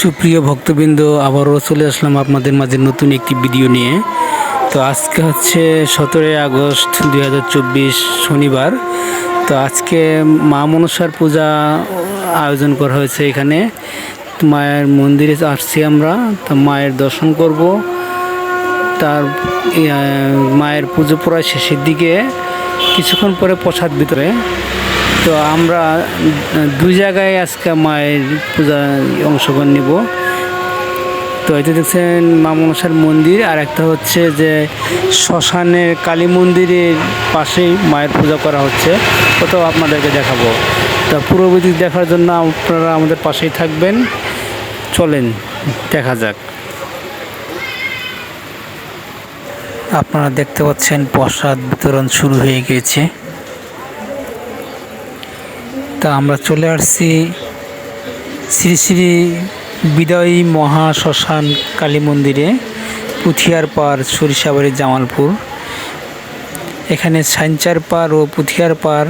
সুপ্রিয় ভক্তবৃন্দ, আবারও চলে আসলাম আপনাদের মাঝে নতুন একটি ভিডিও নিয়ে। তো আজকে হচ্ছে সতেরোই আগস্ট দু হাজার চব্বিশ শনিবার। তো আজকে মা মনসার পূজা আয়োজন করা হয়েছে এখানে। মায়ের মন্দিরে আসছি আমরা, তো মায়ের দর্শন করব। তার মায়ের পুজো প্রায় শেষের দিকে, কিছুক্ষণ পরে প্রসাদ ভিতরে। তো আমরা দুই জায়গায় আজকে মায়ের পূজা অংশগ্রহণ নিব। তো এটা দেখছেন মা মনসার মন্দির, আর একটা হচ্ছে যে শ্মশানের কালী মন্দিরের পাশেই মায়ের পূজা করা হচ্ছে। ওটাও আপনাদেরকে দেখাবো। তা পুরোবিধি দেখার জন্য আপনারা আমাদের পাশেই থাকবেন। চলেন, দেখা যাক। আপনারা দেখতে পাচ্ছেন প্রসাদ বিতরণ শুরু হয়ে গিয়েছে। তা আমরা চলে আসছি শ্রী শ্রী বিদয়ী মহা শ্মশান কালী মন্দিরে পুথিয়ার পাড় সরিষাবাড়ি জামালপুর। এখানে সাঞ্চার পাড় ও পুথিয়ার পাড়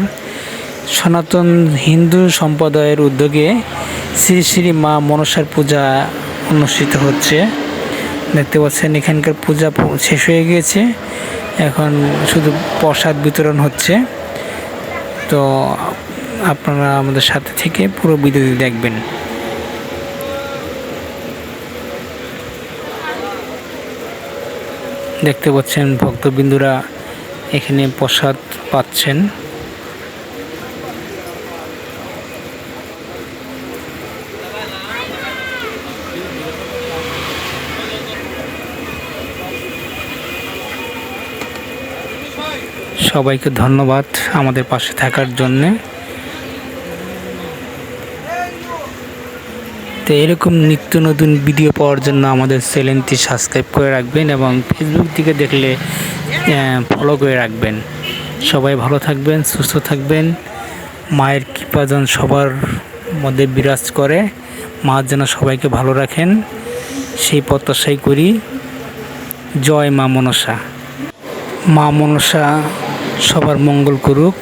সনাতন হিন্দু সম্প্রদায়ের উদ্যোগে শ্রী শ্রী মা মনসার পূজা অনুষ্ঠিত হচ্ছে। দেখতে পাচ্ছেন এখানকার পূজা শেষ হয়ে গিয়েছে। এখন শুধু প্রসাদ বিতরণ হচ্ছে। তো আপনারা আমাদের সাথে থেকে পুরো ভিডিওটি দেখবেন। দেখতে পাচ্ছেন ভক্তবিন্দুরা এখানে প্রসাদ পাচ্ছেন। সবাইকে ধন্যবাদ আমাদের পাশে থাকার জন্যে। তো এরকম নিত্য নতুন ভিডিও পাওয়ার জন্য আমাদের চ্যানেলটি সাবস্ক্রাইব করে রাখবেন এবং ফেসবুক থেকে দেখলে ফলো করে রাখবেন। সবাই ভালো থাকবেন, সুস্থ থাকবেন। মায়ের কৃপা যেন সবার মধ্যে বিরাজ করে। মা যেন সবাইকে ভালো রাখেন। সেই প্রত্যাশাই করি। জয় মা মনসা। মা মনসা সবার মঙ্গল করুক।